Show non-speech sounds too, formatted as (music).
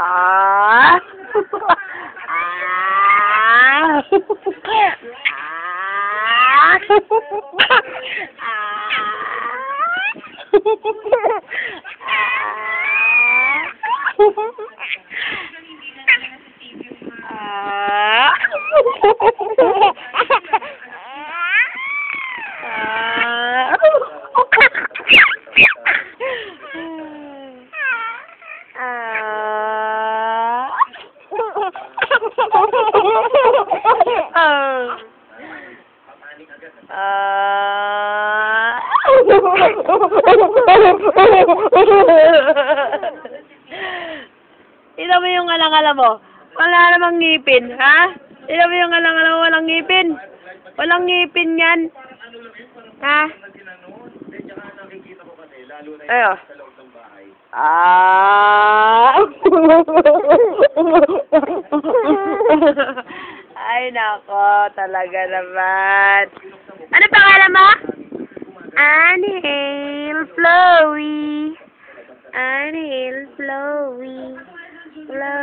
à à à à Ah! Ah! Tignan mo yung alang-ala mo. Wala namang ngipin, ha? Tignan mo yung alang-ala mo, walang ngipin. Walang ngipin yan. Ha? Ayo. Ah! (laughs) (laughs) Ay, nako, talaga naman. Ano pangalan mo? Anhel Flowy. Anhel Flowy. Flowy.